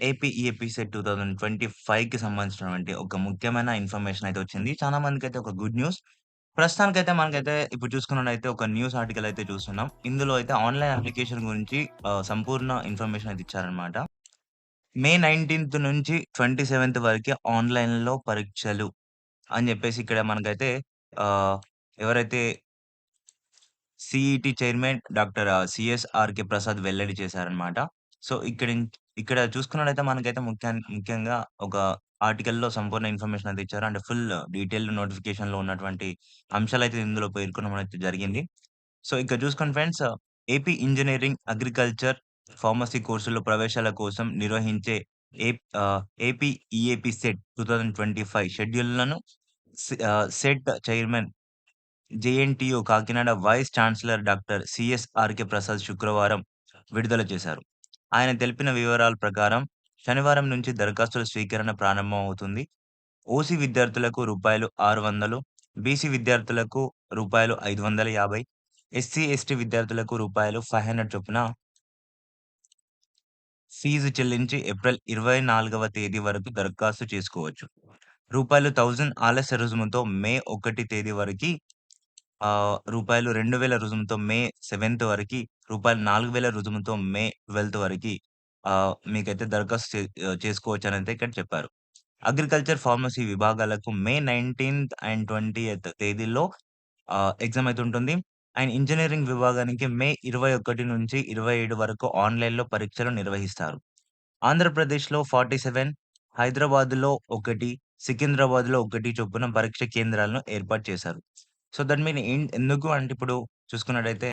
AP twenty five 2025కి సంబంధించినటువంటి ఒక ముఖ్యమైన ఇన్ఫర్మేషన్ అయితే వచ్చింది. చాలా మందికైతే ఒక గుడ్ న్యూస్. ప్రస్తుతానికైతే మనకైతే ఇప్పుడు చూసుకున్నట్టయితే ఒక న్యూస్ ఆర్టికల్ అయితే చూస్తున్నాం. ఇందులో అయితే ఆన్‌లైన్ అప్లికేషన్ గురించి ఆహ్, సంపూర్ణ ఇన్ఫర్మేషన్ అయితే ఇచ్చారనమాట. మే 19థ్ నుంచి 27థ్ వరకే ఆన్‌లైన్‌లో పరీక్షలు అని చెప్పేసి ఇక్కడ మనకైతే ఆహ్, ఎవరైతే CET chairman doctor CS RK Prasad వెల్లడి చేశారనమాట. సో, ఇక్కడి ఇక్కడ చూసుకున్నట్టయితే మనకైతే ముఖ్యం ముఖ్యంగా ఒక ఆర్టికల్‌లో సంపూర్ణ ఇన్ఫర్మేషన్ అయితే ఇచ్చారు. అంటే ఫుల్ డీటెయిల్డ్ నోటిఫికేషన్‌లో ఉన్నటువంటి అంశాలైతే ఇందులో పేర్కొనడం అయితే జరిగింది. సో, ఇక్కడ చూసుకోండి friends AP engineering, agriculture, pharmacy కోర్సుల్లో ప్రవేశాల కోసం నిర్వహించే ఏప్ ఆహ్, ఏపీ ఈఏపీ సెట్ 2025 షెడ్యూల్‌లను స్ ఆహ్, set chairman JNTU Kakinada vice chancellor doctor CS RK Prasad శుక్రవారం విడుదల చేశారు. ఆయన తెలిపిన వివరాల ప్రకారం శనివారం నుంచి దరఖాస్తుల స్వీకరణ ప్రారంభమవుతుంది. ఓసీ విద్యార్థులకు రూపాయలు 600, బీసీ విద్యార్థులకు రూపాయలు 550, ఎస్సీ, ఎస్టీ విద్యార్థులకు రూపాయలు 500 చొప్పున ఫీజు చెల్లించి ఏప్రిల్ 24వ తేదీ వరకు దరఖాస్తు చేసుకోవచ్చు. రూపాయలు థౌజండ్ ఆలస్య రుసుముతో మే ఒకటి తేదీ వరకు ఆహ్, రూపాయలు 2000 రుసుముతో మే 7థ్ వరకి, రూపాయలు 4000 రుసుముతో మే 12థ్ వరకి ఆహ్, మీకైతే దరఖాస్తు చే ఆహ్, చేసుకోవచ్చనైతే ఇక్కడ చెప్పారు. అగ్రికల్చర్, ఫార్మసీ విభాగాలకు మే 19థ్ అండ్ 20థ్ తేదీల్లో ఆహ్, ఎగ్జామ్ అయితే ఉంటుంది. అండ్ ఇంజినీరింగ్ విభాగానికి మే 21 నుంచి 27 వరకు ఆన్‌లైన్‌లో పరీక్షలు నిర్వహిస్తారు. ఆంధ్రప్రదేశ్‌లో 47, హైదరాబాద్‌లో 1, సికింద్రాబాద్‌లో 1 చొప్పున పరీక్ష కేంద్రాలను ఏర్పాటు చేశారు. సో, దట్ మీన్ ఎన్ ఎందుకు అంటే ఇప్పుడు చూసుకున్నట్టయితే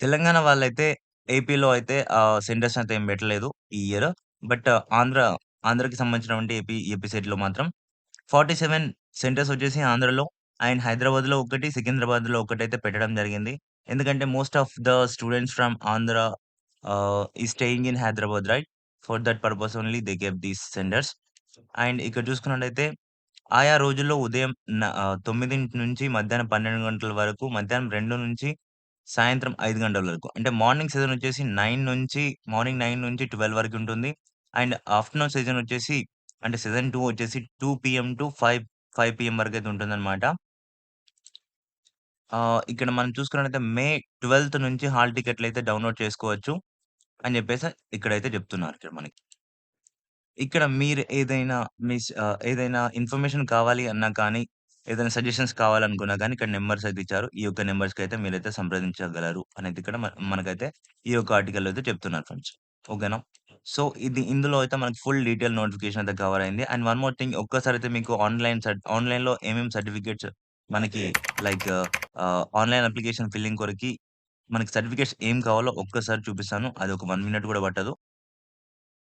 తెలంగాణ వాళ్ళైతే ఏపీలో అయితే ఆహ్, సెంటర్స్ అయితే ఏం పెట్టలేదు ఈ ఇయర్. బట్ ఆంధ్ర ఆంధ్రకి సంబంధించినటువంటి ఏపీ ఏపీ సైడ్‌లో మాత్రం 47 సెంటర్స్ వచ్చేసి ఆంధ్రలో అండ్ హైదరాబాద్‌లో ఒకటి సికింద్రాబాద్‌లో ఒకటైతే పెట్టడం జరిగింది. ఎందుకంటే most of the students from Andhra ఆహ్, is staying in Hyderabad right. For that purpose only they gave these centres. And ఇక్కడ చూసుకున్నట్టయితే ఆయా రోజుల్లో ఉదయం న ఆహ్, 9 నుంచి మధ్యాహ్నం 12 గంటల వరకు, మధ్యాహ్నం 2 నుంచి సాయంత్రం 5 గంటల వరకు. అంటే మార్నింగ్ సీజన్ వచ్చేసి 9 నుంచి మార్నింగ్ 9 నుంచి 12 వరకు ఉంటుంది. అండ్ ఆఫ్టర్‌నూన్ సీజన్ వచ్చేసి అంటే సీజన్ 2 వచ్చేసి 2 పీఎం టు 5, 5 పీఎం వరకైతే ఉంటుందన్నమాట. ఆహ్, ఇక్కడ మనం చూసుకున్నట్టయితే మే 12థ్ నుంచి హాల్ టికెట్లయితే డౌన్‌లోడ్ చేసుకోవచ్చు అని చెప్పేసి ఇక్కడైతే చెప్తున్నారు ఇక్కడ మనకి. ఇక్కడ మీరు ఏదైనా మిస్ ఆహ్, ఏదైనా ఇన్ఫర్మేషన్ కావాలి అన్నా కానీ, ఏదైనా సజెషన్స్ కావాలనుకున్నా గానీ ఇక్కడ నంబర్స్ అయితే ఇచ్చారు. ఈ యొక్క నంబర్స్‌కైతే మీరైతే సంప్రదించగలరు అనేది ఇక్కడ మన మనకైతే ఈ యొక్క ఆర్టికల్‌లో అయితే చెప్తున్నారు ఫ్రెండ్స్. ఓకేనా? సో, ఇది ఇందులో అయితే మనకి ఫుల్ డీటెయిల్ నోటిఫికేషన్ అయితే కవర్ అయింది. అండ్ వన్ మోర్ థింగ్ ఒక్కసారైతే మీకు ఆన్‌లైన్ సర్ట్ ఆన్‌లైన్‌లో ఏమేం సర్టిఫికేట్స్ మనకి లైక్ ఆహ్, ఆన్‌లైన్ అప్లికేషన్ ఫిల్లింగ్ కొరకి మనకి సర్టిఫికేట్స్ ఏం కావాలో ఒక్కసారి చూపిస్తాను. అది ఒక 1 మినిట్ కూడా పట్టదు.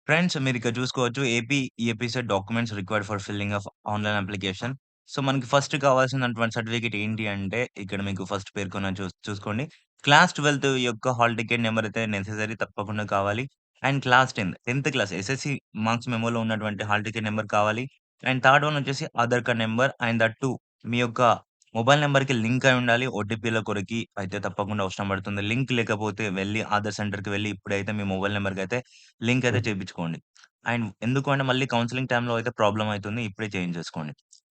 ఫ్రెండ్స్ మీరు ఇక్కడ చూసుకోవచ్చు AP EAP documents required for filling of online application. So, మనకి ఫస్ట్ కావాల్సినటువంటి సర్టిఫికేట్ ఏంటి అంటే ఇక్కడ మీకు ఫస్ట్ పేర్కొన్న చూ చూసుకోండి. క్లాస్ 12 యొక్క హాల్ టికెట్ నెంబర్ అయితే నెసెసరీ తప్పకుండా కావాలి. అండ్ క్లాస్ 10 10థ్ క్లాస్ ఎస్ఎస్‌సి మార్క్స్ మెమోలో ఉన్నటువంటి హాల్ టికెట్ నెంబర్ కావాలి. అండ్ థర్డ్ వన్ వచ్చేసి Aadhaar card number and that too మీ యొక్క మొబైల్ నంబర్‌కి లింక్ అయి ఉండాలి. ఓటీపీల కొరకి అయితే తప్పకుండా అవసరం పడుతుంది. లింక్ లేకపోతే వెళ్ళి ఆధార్ సెంటర్‌కి వెళ్ళి ఇప్పుడైతే మీ మొబైల్ నంబర్‌కైతే లింక్ అయితే చేపించుకోండి. అండ్ ఎందుకు అంటే మళ్ళీ కౌన్సెలింగ్ టైమ్‌లో అయితే ప్రాబ్లమ్ అయితుంది. ఇప్పుడే చేంజ్ చేసుకోండి.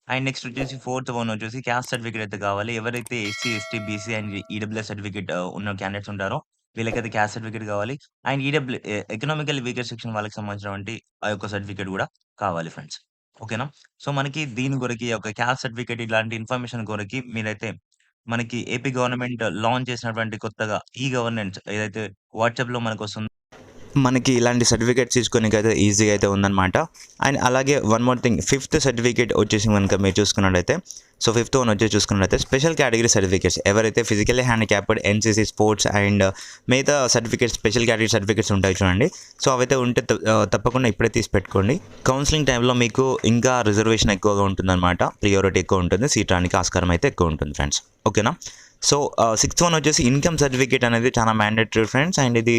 అండ్ నెక్స్ట్ వచ్చేసి ఫోర్త్ వన్ వచ్చేసి క్యాస్ట్ సర్టిఫికేట్ అయితే కావాలి. ఎవరైతే SC, ST, BC and EWS certificate ఆహ్, ఉన్న క్యాండిడేట్స్ ఉంటారో వీళ్ళకైతే క్యాస్ట్ సర్టిఫికేట్ కావాలి. And EW E economically weaker section వాళ్ళకి సంబంధించినటువంటి ఆ యొక్క సర్టిఫికేట్ కూడా కావాలి ఫ్రెండ్స్. ఓకేనా? సో, మనకి దీని గురికి ఒక క్యాస్ట్ సర్టిఫికేట్ ఇలాంటి ఇన్ఫర్మేషన్ కొరకి మీరైతే మనకి ఏపీ గవర్నమెంట్ లాంచ్ చేసినటువంటి కొత్తగా ఈ గవర్నెన్స్ ఏదైతే వాట్సాప్‌లో మనకొస్తుందో మనకి ఇలాంటి సర్టిఫికేట్స్ అయితే ఈజీగా అయితే ఉందన్నమాట. అండ్ అలాగే one more thing fifth certificate వచ్చేసి కనుక మీరు చూసుకున్నట్టయితే సో, ఫిఫ్త్ వన్ వచ్చేసి చూసుకున్నట్టయితే స్పెషల్ కేటగిరీ సర్టిఫికేట్స్ ఎవరైతే physically handicapped, NCC, sports and మిగతా సర్టిఫికేట్స్ స్పెషల్ కేటగిరీ సర్టిఫికేట్స్ ఉంటాయి చూడండి. సో, అవైతే ఉంటే uh, తప్పకుండా ఇప్పుడే తీసి పెట్టుకోండి. కౌన్సిలింగ్ టైంలో మీకు ఇంకా రిజర్వేషన్ ఎక్కువగా ఉంటుందన్నమాట. ప్రియారిటీ ఎక్కువ ఉంటుంది. సీట్ రానికి ఆస్కారం అయితే ఎక్కువ ఉంటుంది ఫ్రెండ్స్. ఓకేనా? సో, సిక్స్త్ వన్ వచ్చేసి ఇన్‌కమ్ సర్టిఫికేట్ అనేది చాలా మ్యాండేటరీ ఫ్రెండ్స్. అండ్ ఇది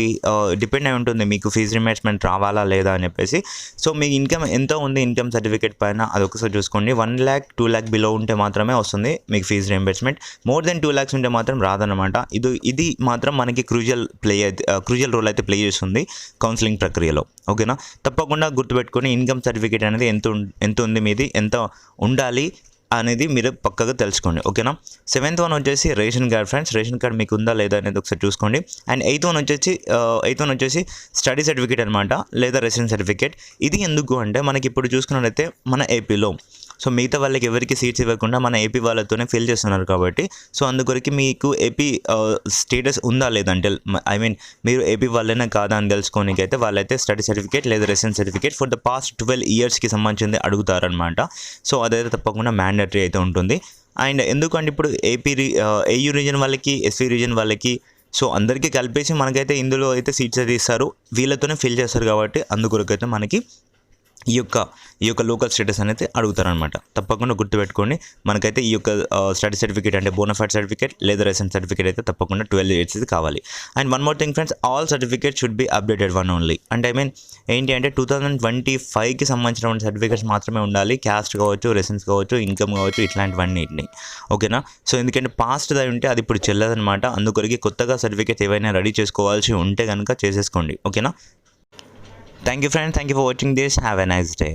డిపెండ్ అయి ఉంటుంది మీకు ఫీజ్ రీయింబర్స్‌మెంట్ రావాలా లేదా అని చెప్పేసి. సో, మీ ఇన్‌కమ్ ఎంత ఉంది ఇన్‌కమ్ సర్టిఫికేట్ పైన అదొకసారి చూసుకోండి. One lakh two lakh below ఉంటే మాత్రమే వస్తుంది మీకు fee reimbursement more than two lakhs ఉంటే మాత్రం రాదనమాట ఇది ఇది మాత్రం మనకి క్రూజల్ ప్లే అయితే క్రూజల్ రోల్ అయితే ప్లే చేస్తుంది కౌన్సిలింగ్ ప్రక్రియలో ఓకేనా తప్పకుండా గుర్తుపెట్టుకొని ఇన్కమ్ సర్టిఫికేట్ అనేది ఎంత ఎంత ఉంది మీది ఎంత ఉండాలి అనేది మీరు పక్కగా తెలుసుకోండి ఓకేనా? సెవెంత్ వన్ వచ్చేసి ration card friends ration card మీకు ఉందా లేదా అనేది ఒకసారి చూసుకోండి. అండ్ ఎయిత్ వన్ వచ్చేసి ఎయిత్ వన్ వచ్చేసి స్టడీ సర్టిఫికేట్ అనమాట లేదా రెసిడెన్స్ సర్టిఫికేట్. ఇది ఎందుకు అంటే మనకి ఇప్పుడు చూసుకున్నట్లయితే మన ఏపీలో సో మిగతా వాళ్ళకి ఎవరికి సీట్స్ ఇవ్వకుండా మన ఏపీ వాళ్ళతోనే ఫిల్ చేస్తున్నారు కాబట్టి సో అందుకొరకు మీకు ఏపీ స్టేటస్ ఉందా లేదంటే ఐ మీన్ మీరు ఏపీ వాళ్ళైనా కాదా అని తెలుసుకోనికి అయితే వాళ్ళైతే స్టడీ సర్టిఫికేట్ లేదా residence certificate for the past twelve ఇయర్స్కి సంబంధించింది అడుగుతారనమాట సో అదైతే తప్పకుండా మ్యాండటరీ అయితే ఉంటుంది. అండ్ ఎందుకంటే ఇప్పుడు ఏపీ ఏయూ రీజన్ వాళ్ళకి ఎస్వీ రీజన్ వాళ్ళకి సో అందరికీ కలిపేసి మనకైతే ఇందులో అయితే సీట్స్ అయితే ఇస్తారు. వీళ్ళతోనే ఫిల్ చేస్తారు కాబట్టి అందుకొరకైతే మనకి ఈ యొక్క ఈ యొక్క లోకల్ స్టేటస్ అనేది అడుగుతారనమాట తప్పకుండా గుర్తుపెట్టుకోండి. మనకైతే ఈ యొక్క స్టడీ సర్టిఫికేట్ అంటే బోనఫైడ్ సర్టిఫికేట్ లేదా రేషన్ సర్టిఫికేట్ అయితే తప్పకుండా ట్వెల్వ్ ఇయర్స్ ఇది కావాలి. And one more thing friends all certificate should be updated one only అంటే ఐ మీన్ ఏంటి అంటే టూ థౌజండ్ ట్వంటీ ఫైవ్కి సంబంధించిన సర్టిఫికేట్స్ మాత్రమే ఉండాలి. క్యాస్ట్ కావచ్చు రెసెన్స్ కావచ్చు ఇన్కమ్ కావచ్చు ఇట్లాంటివన్నీ ఓకేనా సో ఎందుకంటే పాస్ట్ అయి ఉంటే అది ఇప్పుడు చెల్లదనమాట అందుకొరికి కొత్తగా సర్టిఫికేట్ ఏవైనా రెడీ చేసుకోవాల్సి ఉంటే కనుక చేసేసుకోండి. ఓకేనా thank you friends thank you for watching this have a nice day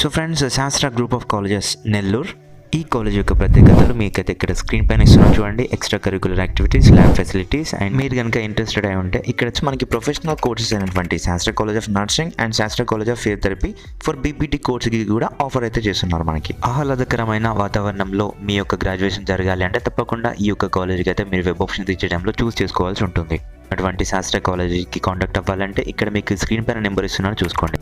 so friends Sastra group of colleges Nellore ఈ కాలేజ్ యొక్క ప్రత్యేకతలు మీకైతే ఇక్కడ స్క్రీన్ పైన ఇస్తున్నాం చూడండి extra curricular activities lab facilities and మీరు కనుక ఇంట్రెస్టెడ్ అయి ఉంటే ఇక్కడ వచ్చి మనకి ప్రొఫెషనల్ కోర్సెస్ అయినటువంటి Sastra college of nursing and Sastra college of physiotherapy for BPT కోర్స్కి కూడా ఆఫర్ అయితే చేస్తున్నారు మనకి. ఆహ్లాదకరమైన వాతావరణంలో మీ యొక్క గ్రాడ్యుయేషన్ జరగాలి అంటే తప్పకుండా ఈ యొక్క కాలేజ్కి అయితే మీరు వెబ్ ఆప్షన్ తీర్చడంలో చూస్ చేసుకోవాల్సి ఉంటుంది. అటువంటి శాస్త్ర కాలేజీకి కాంటాక్ట్ అవ్వాలంటే ఇక్కడ మీకు స్క్రీన్ పైన నెంబర్ ఇస్తున్నాను చూసుకోండి.